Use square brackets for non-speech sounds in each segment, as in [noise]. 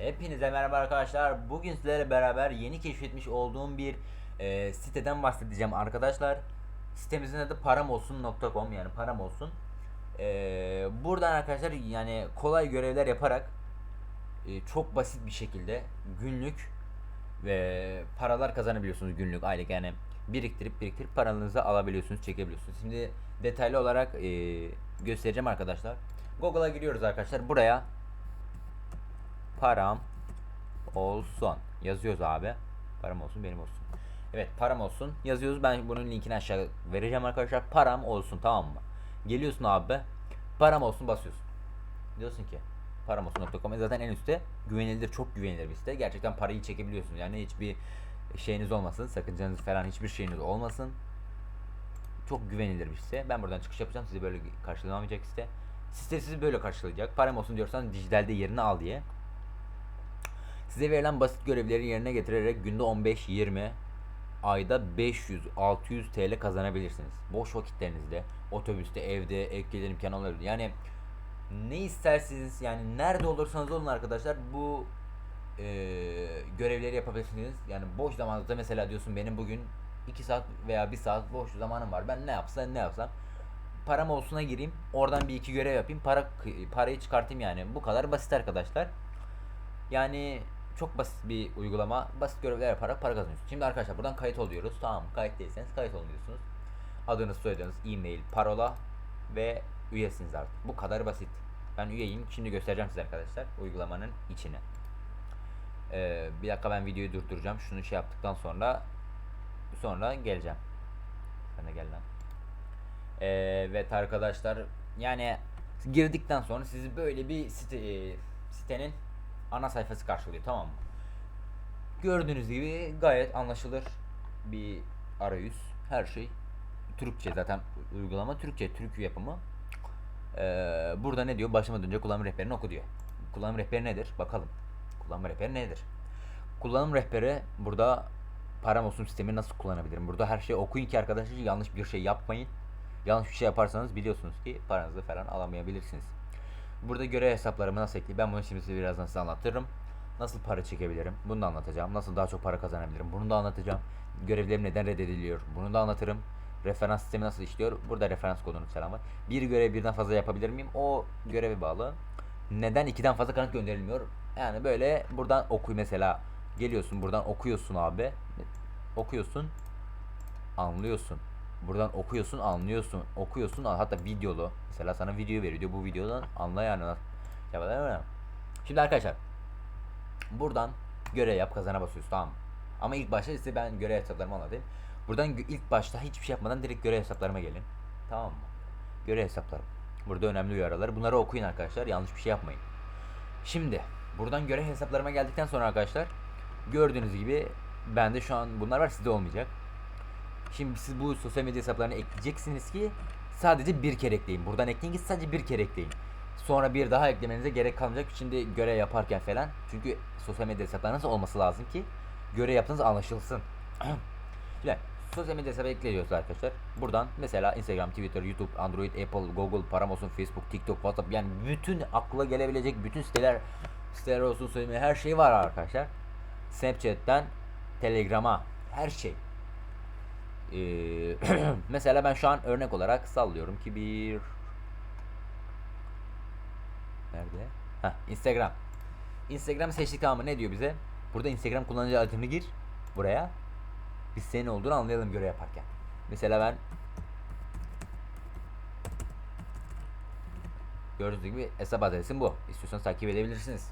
Hepinize merhaba arkadaşlar. Bugün sizlerle beraber yeni keşfetmiş olduğum bir e, siteden bahsedeceğim arkadaşlar. Sitemizin adı paramolsun.com yani param olsun. E, buradan arkadaşlar yani kolay görevler yaparak e, çok basit bir şekilde günlük ve paralar kazanabiliyorsunuz günlük aylık yani biriktirip biriktirip paranızı alabiliyorsunuz çekebiliyorsunuz. Şimdi detaylı olarak e, göstereceğim arkadaşlar. Google'a giriyoruz arkadaşlar. Buraya param olsun yazıyoruz abi. Param olsun benim olsun. Evet param olsun yazıyoruz. Ben bunun linkini aşağı vereceğim arkadaşlar. Param olsun tamam mı? Geliyorsun abi. Param olsun basıyorsun. Diyorsun ki paramolsun.com zaten en üstte güvenilir çok güvenilir bir site. Gerçekten parayı çekebiliyorsunuz. Yani hiçbir şeyiniz olmasın. Sakıncanız falan hiçbir şeyiniz olmasın. Çok güvenilir bir site. Ben buradan çıkış yapacağım. Sizi böyle karşılamayacak site. Site sizi böyle karşılayacak. Param olsun diyorsan dijitalde yerini al diye. Size verilen basit görevleri yerine getirerek günde 15-20 ayda 500-600 TL kazanabilirsiniz. Boş vakitlerinizde, otobüste, evde, ek gelir imkanı olabilir. Yani ne isterseniz yani nerede olursanız olun arkadaşlar bu eee, görevleri yapabilirsiniz. Yani boş zamanınızda mesela diyorsun benim bugün 2 saat veya 1 saat boş zamanım var. Ben ne yapsam ne yapsam param olsuna gireyim. Oradan bir iki görev yapayım. Para parayı çıkartayım yani. Bu kadar basit arkadaşlar. Yani çok basit bir uygulama. Basit görevler yaparak para kazanıyorsunuz. Şimdi arkadaşlar buradan kayıt oluyoruz. Tamam kayıt değilseniz kayıt olun diyorsunuz. Adınız, soyadınız, e-mail, parola ve üyesiniz artık. Bu kadar basit. Ben üyeyim. Şimdi göstereceğim size arkadaşlar uygulamanın içini. Ee, bir dakika ben videoyu durduracağım. Şunu şey yaptıktan sonra sonra geleceğim. Sen de gel lan. Ee, evet arkadaşlar yani girdikten sonra sizi böyle bir site, e, sitenin ana sayfası karşılıyor tamam mı? Gördüğünüz gibi gayet anlaşılır bir arayüz. Her şey Türkçe zaten uygulama Türkçe, Türk yapımı. Ee, burada ne diyor? Başlamadan önce kullanım rehberini oku diyor. Kullanım rehberi nedir? Bakalım. Kullanım rehberi nedir? Kullanım rehberi burada param olsun sistemi nasıl kullanabilirim? Burada her şeyi okuyun ki arkadaşlar yanlış bir şey yapmayın. Yanlış bir şey yaparsanız biliyorsunuz ki paranızı falan alamayabilirsiniz. Burada görev hesaplarımı nasıl ekleyeyim? Ben bunu şimdi size birazdan size anlatırım. Nasıl para çekebilirim? Bunu da anlatacağım. Nasıl daha çok para kazanabilirim? Bunu da anlatacağım. Görevlerim neden reddediliyor? Bunu da anlatırım. Referans sistemi nasıl işliyor? Burada referans kodunu selam var. Bir görev birden fazla yapabilir miyim? O göreve bağlı. Neden ikiden fazla kanıt gönderilmiyor? Yani böyle buradan okuy mesela. Geliyorsun buradan okuyorsun abi. Okuyorsun. Anlıyorsun. Buradan okuyorsun, anlıyorsun. Okuyorsun, hatta videolu. Mesela sana video veriyor. diyor, Bu videodan anla yani. Ya böyle Şimdi arkadaşlar buradan görev yap kazana basıyoruz tamam? Ama ilk başta size ben görev hesaplarımı anlatayım. Buradan ilk başta hiçbir şey yapmadan direkt görev hesaplarıma gelin. Tamam mı? Görev hesaplarım. Burada önemli uyarılar. Bunları okuyun arkadaşlar. Yanlış bir şey yapmayın. Şimdi buradan görev hesaplarıma geldikten sonra arkadaşlar gördüğünüz gibi bende şu an bunlar var sizde olmayacak. Şimdi siz bu sosyal medya hesaplarını ekleyeceksiniz ki sadece bir kere ekleyin. Buradan ekleyin ki sadece bir kere ekleyin. Sonra bir daha eklemenize gerek kalmayacak. Şimdi görev yaparken falan. Çünkü sosyal medya hesaplarınız olması lazım ki görev yaptığınız anlaşılsın. [clears throat] Şimdi sosyal medya hesabı ekliyoruz arkadaşlar. Buradan mesela Instagram, Twitter, YouTube, Android, Apple, Google, param olsun, Facebook, TikTok, WhatsApp yani bütün akla gelebilecek bütün siteler siteler olsun söyleme her şey var arkadaşlar. Snapchat'ten Telegram'a her şey. Ee, [clears throat] mesela ben şu an örnek olarak sallıyorum ki bir Nerede? Heh, Instagram. Instagram seçtik mı? Ne diyor bize? Burada Instagram kullanıcı adını gir buraya. Biz senin olduğunu anlayalım görev yaparken. Mesela ben Gördüğünüz gibi hesap adresim bu. İstiyorsanız takip edebilirsiniz.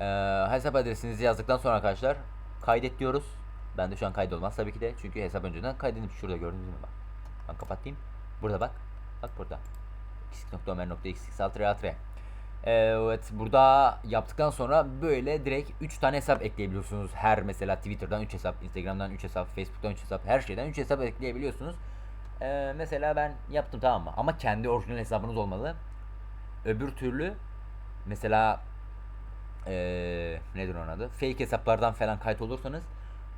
Ee, hesap adresinizi yazdıktan sonra arkadaşlar kaydet diyoruz. Ben de şu an kaydolmaz tabii ki de. Çünkü hesap önceden kaydedilmiş. Şurada gördüğünüz gibi bak. Ben kapatayım. Burada bak. Bak burada. x.ömer.x alt re Evet burada yaptıktan sonra böyle direkt 3 tane hesap ekleyebiliyorsunuz. Her mesela Twitter'dan 3 hesap, Instagram'dan 3 hesap, Facebook'tan 3 hesap, her şeyden 3 hesap ekleyebiliyorsunuz. Ee, mesela ben yaptım tamam mı? Ama kendi orijinal hesabınız olmalı. Öbür türlü mesela ee, nedir onun adı? Fake hesaplardan falan kayıt olursanız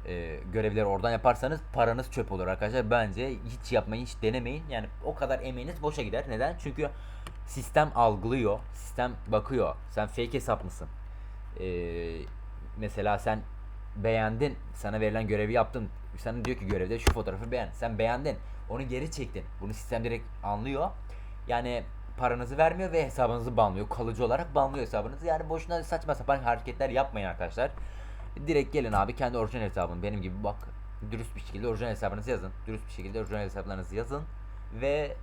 e, görevleri oradan yaparsanız paranız çöp olur arkadaşlar. Bence hiç yapmayın, hiç denemeyin. Yani o kadar emeğiniz boşa gider. Neden? Çünkü sistem algılıyor. Sistem bakıyor. Sen fake hesap mısın? Ee, mesela sen beğendin. Sana verilen görevi yaptın. Sana diyor ki görevde şu fotoğrafı beğen. Sen beğendin. Onu geri çektin. Bunu sistem direkt anlıyor. Yani paranızı vermiyor ve hesabınızı banlıyor. Kalıcı olarak banlıyor hesabınızı. Yani boşuna saçma sapan hareketler yapmayın arkadaşlar. Direkt gelin abi kendi orijinal hesabın benim gibi bak dürüst bir şekilde orijinal hesabınızı yazın. Dürüst bir şekilde orijinal hesaplarınızı yazın ve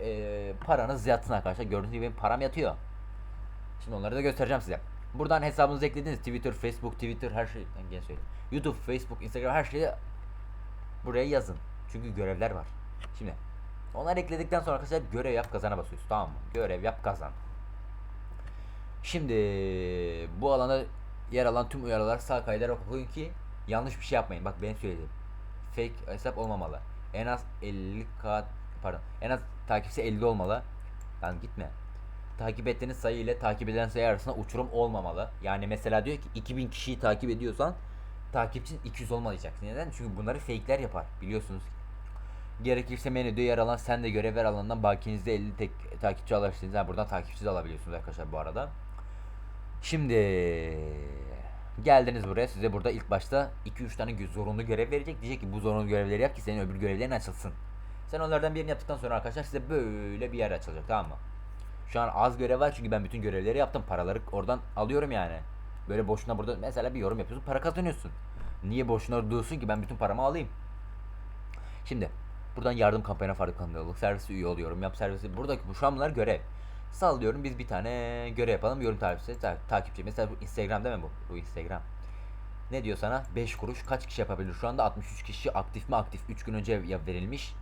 e, paranız yatsın arkadaşlar. Gördüğünüz gibi benim param yatıyor. Şimdi onları da göstereceğim size. Buradan hesabınızı eklediniz. Twitter, Facebook, Twitter her şey. Ben gene söyleyeyim. YouTube, Facebook, Instagram her şeyi buraya yazın. Çünkü görevler var. Şimdi onları ekledikten sonra arkadaşlar görev yap kazana basıyoruz. Tamam mı? Görev yap kazan. Şimdi bu alanda yer alan tüm uyarılar sağ kaydırarak okuyun ki yanlış bir şey yapmayın. Bak ben söyledim. Fake hesap olmamalı. En az 50k pardon. En az takipçisi 50 olmalı. Lan gitme. Takip ettiğiniz sayı ile takip edilen sayı arasında uçurum olmamalı. Yani mesela diyor ki 2000 kişiyi takip ediyorsan takipçin 200 olmayacak. Neden? Çünkü bunları fake'ler yapar. Biliyorsunuz. Gerekirse menüde yer alan sen de görev ver alanından bakinizde 50 tek takipçi alırsınız. Yani buradan takipçi de alabiliyorsunuz arkadaşlar bu arada. Şimdi geldiniz buraya size burada ilk başta 2-3 tane zorunlu görev verecek. Diyecek ki bu zorunlu görevleri yap ki senin öbür görevlerin açılsın. Sen onlardan birini yaptıktan sonra arkadaşlar size böyle bir yer açılacak tamam mı? Şu an az görev var çünkü ben bütün görevleri yaptım. Paraları oradan alıyorum yani. Böyle boşuna burada mesela bir yorum yapıyorsun para kazanıyorsun. Niye boşuna diyorsun ki ben bütün paramı alayım? Şimdi buradan yardım kampanya farkındalılık servisi üye oluyorum. Yap servisi buradaki bu şu an bunlar görev. Sallıyorum biz bir tane görev yapalım. Yorum takipçisi ta- takipçi. Mesela bu Instagram değil mi bu? Bu Instagram. Ne diyor sana? 5 kuruş kaç kişi yapabilir? Şu anda 63 kişi aktif mi aktif? 3 gün önce verilmiş.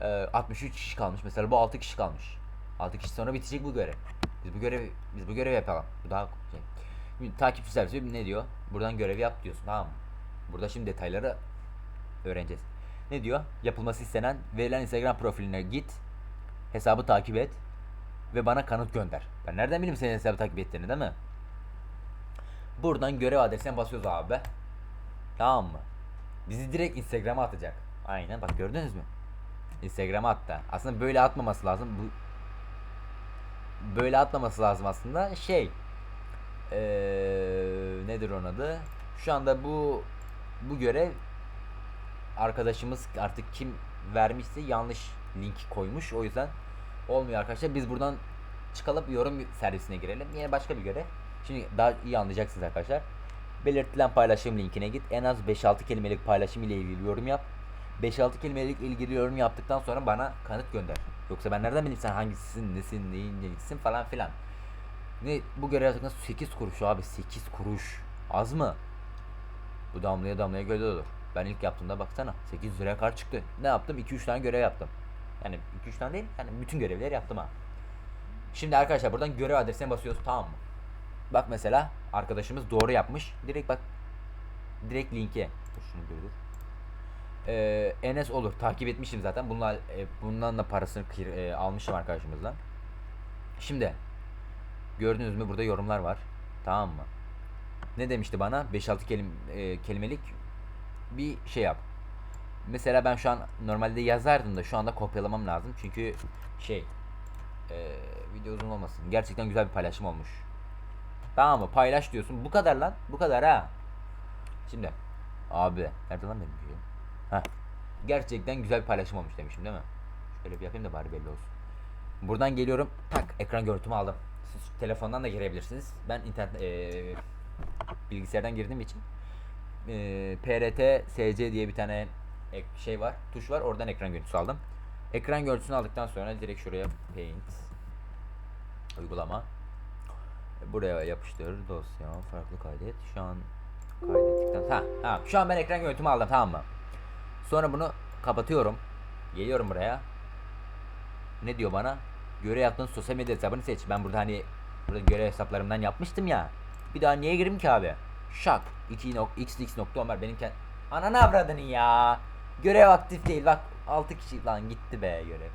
Ee, 63 kişi kalmış. Mesela bu 6 kişi kalmış. 6 kişi sonra bitecek bu görev. Biz bu görev biz bu görevi yapalım. Bu daha şey. Şimdi takipçi servisi ne diyor? Buradan görevi yap diyorsun. Tamam mı? Burada şimdi detayları öğreneceğiz. Ne diyor? Yapılması istenen verilen Instagram profiline git. Hesabı takip et ve bana kanıt gönder. Ben nereden bileyim senin hesabı takip ettiğini değil mi? Buradan görev adresine basıyoruz abi. Tamam mı? Bizi direkt Instagram'a atacak. Aynen bak gördünüz mü? Instagram'a attı. Aslında böyle atmaması lazım. Bu böyle atmaması lazım aslında. Şey eee, nedir onun adı? Şu anda bu bu görev arkadaşımız artık kim vermişse yanlış link koymuş. O yüzden olmuyor arkadaşlar. Biz buradan çıkalım yorum servisine girelim. Yine başka bir görev. Şimdi daha iyi anlayacaksınız arkadaşlar. Belirtilen paylaşım linkine git. En az 5-6 kelimelik paylaşım ile ilgili yorum yap. 5-6 kelimelik ilgili yorum yaptıktan sonra bana kanıt gönder. Yoksa ben nereden bileyim sen hangisisin, nesin, neyin necisin falan filan. Ne bu görev yaptıktan 8 kuruş abi 8 kuruş. Az mı? Bu damlaya damlaya göl olur. Ben ilk yaptığımda baksana 800 liraya kar çıktı. Ne yaptım? 2-3 tane görev yaptım. Yani 2-3 tane değil yani bütün görevleri yaptım ha. Şimdi arkadaşlar buradan görev adresine basıyoruz tamam mı? Bak mesela arkadaşımız doğru yapmış. Direkt bak direkt linke. Dur şunu dur. Ee, Enes olur takip etmişim zaten. Bunlar e, bundan da parasını e, almışım arkadaşımızla. Şimdi gördünüz mü burada yorumlar var. Tamam mı? Ne demişti bana? 5-6 kelim, e, kelimelik bir şey yap. Mesela ben şu an normalde yazardım da şu anda kopyalamam lazım. Çünkü şey e, video uzun olmasın. Gerçekten güzel bir paylaşım olmuş. Tamam mı? Paylaş diyorsun. Bu kadar lan. Bu kadar ha. Şimdi abi nerede lan benim videom? Heh. Gerçekten güzel bir paylaşım olmuş demişim değil mi? Şöyle bir yapayım da bari belli olsun. Buradan geliyorum. Tak ekran görüntümü aldım. Siz telefondan da girebilirsiniz. Ben internet eee, bilgisayardan girdiğim için eee PRT SC diye bir tane şey var. Tuş var. Oradan ekran görüntüsü aldım. Ekran görüntüsünü aldıktan sonra direkt şuraya Paint uygulama buraya yapıştır dosya farklı kaydet. Şu an kaydettikten ha tamam. Şu an ben ekran görüntümü aldım tamam mı? Sonra bunu kapatıyorum. Geliyorum buraya. Ne diyor bana? Görev yaptığın sosyal medya hesabını seç. Ben burada hani burada görev hesaplarımdan yapmıştım ya. Bir daha niye gireyim ki abi? Şak. 2 nok xx nokta Ömer benim kend... Ananı avradını ya. Görev aktif değil. Bak 6 kişi lan gitti be görev.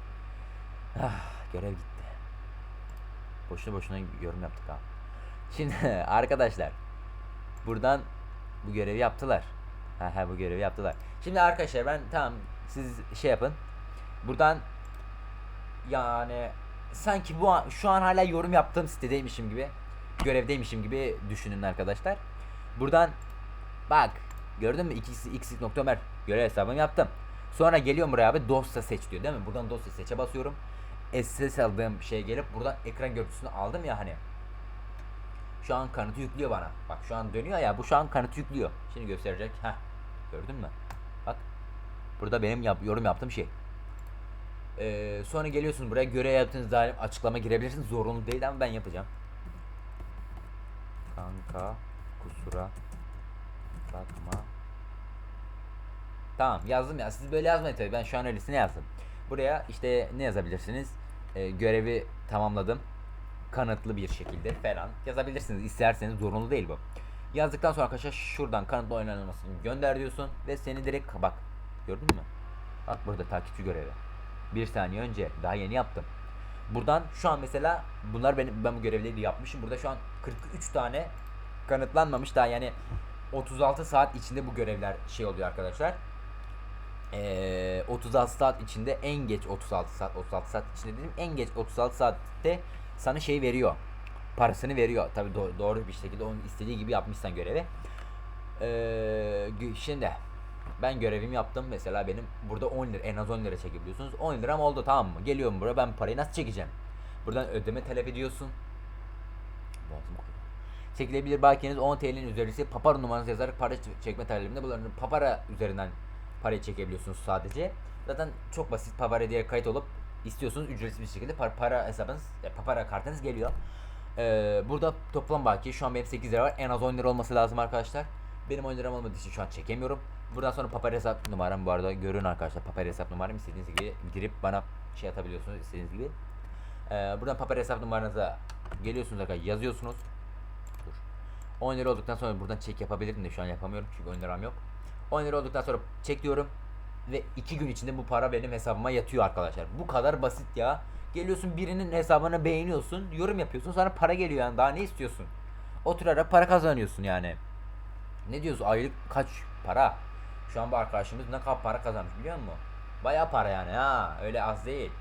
Ah, görev gitti. Boşuna boşuna yorum yaptık ha. Şimdi [laughs] arkadaşlar buradan bu görevi yaptılar. Ha ha bu görevi yaptılar. Şimdi arkadaşlar ben tamam siz şey yapın. Buradan yani sanki bu an, şu an hala yorum yaptığım sitedeymişim gibi görevdeymişim gibi düşünün arkadaşlar. Buradan bak gördün mü x x nokta ömer görev hesabımı yaptım. Sonra geliyorum buraya abi dosya seç diyor değil mi? Buradan dosya seçe basıyorum. SS aldığım şey gelip buradan ekran görüntüsünü aldım ya hani. Şu an kanıtı yüklüyor bana. Bak şu an dönüyor ya bu şu an kanıtı yüklüyor. Şimdi gösterecek. Heh. Gördün mü? Bak. Burada benim yap yorum yaptığım şey. Ee, sonra geliyorsunuz buraya görev yaptığınız dair açıklama girebilirsiniz. Zorunlu değil ama ben yapacağım. Kanka kusura bakma. Tamam yazdım ya. Siz böyle yazmayın tabii. Ben şu an öylesine yazdım. Buraya işte ne yazabilirsiniz? Ee, görevi tamamladım. Kanıtlı bir şekilde falan yazabilirsiniz. İsterseniz zorunlu değil bu. Yazdıktan sonra arkadaşlar şuradan kanıtlı oynanılmasını gönder diyorsun ve seni direkt bak gördün mü? Bak burada takipçi görevi. Bir saniye önce daha yeni yaptım. Buradan şu an mesela bunlar benim ben bu görevleri yapmışım. Burada şu an 43 tane kanıtlanmamış daha yani 36 saat içinde bu görevler şey oluyor arkadaşlar. Ee, 36 saat içinde en geç 36 saat 36 saat içinde dedim en geç 36 saatte sana şey veriyor. Parasını veriyor. Tabi doğru bir şekilde onun istediği gibi yapmışsan görevi. Ee, şimdi ben görevimi yaptım. Mesela benim burada 10 lira en az 10 lira çekebiliyorsunuz. 10 liram oldu tamam mı? Geliyorum buraya ben parayı nasıl çekeceğim? Buradan ödeme talep ediyorsun. Boğazım. Çekilebilir bakiyeniz 10 TL'nin üzerisi papara numaranızı yazarak para çekme talebinde bulunur. Papara üzerinden parayı çekebiliyorsunuz sadece. Zaten çok basit papara diye kayıt olup istiyorsunuz ücretsiz bir şekilde para, para hesabınız, papara kartınız geliyor. Ee, burada toplam bakiye şu an benim 8 lira var. En az 10 lira olması lazım arkadaşlar. Benim 10 liram olmadığı için şu an çekemiyorum. Buradan sonra papara hesap numaram bu arada görün arkadaşlar. Papara hesap numaram istediğiniz gibi girip bana şey atabiliyorsunuz istediğiniz gibi. Ee, buradan papara hesap numaranıza geliyorsunuz arkadaşlar yazıyorsunuz. Dur. 10 lira olduktan sonra buradan çek yapabilirim de şu an yapamıyorum çünkü 10 liram yok. 10 lira olduktan sonra çek diyorum ve 2 gün içinde bu para benim hesabıma yatıyor arkadaşlar. Bu kadar basit ya. Geliyorsun birinin hesabını beğeniyorsun, yorum yapıyorsun, sonra para geliyor yani daha ne istiyorsun? Oturarak para kazanıyorsun yani. Ne diyorsun aylık kaç para? Şu an bu arkadaşımız ne kadar para kazanmış biliyor musun? Bayağı para yani ha öyle az değil.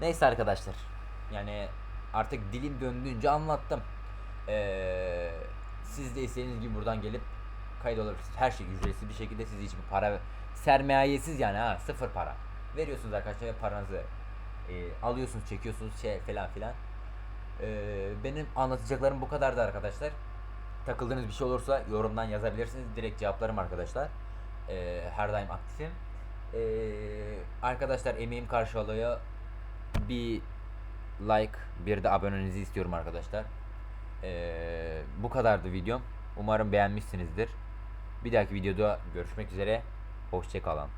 Neyse arkadaşlar. Yani artık dilim döndüğünce anlattım. Ee, siz de istediğiniz gibi buradan gelip kayıt olabilirsiniz. Her şey ücretsiz bir şekilde siz hiçbir para sermayesiz yani ha sıfır para. Veriyorsunuz arkadaşlar paranızı e, alıyorsunuz çekiyorsunuz şey falan filan. Ee, benim anlatacaklarım bu kadardı arkadaşlar. Takıldığınız bir şey olursa yorumdan yazabilirsiniz. Direkt cevaplarım arkadaşlar. Ee, her daim aktifim. Ee, arkadaşlar emeğim karşılığı bir like bir de abonenizi istiyorum arkadaşlar. Ee, bu kadardı videom. Umarım beğenmişsinizdir. Bir dahaki videoda görüşmek üzere. Hoşçakalın.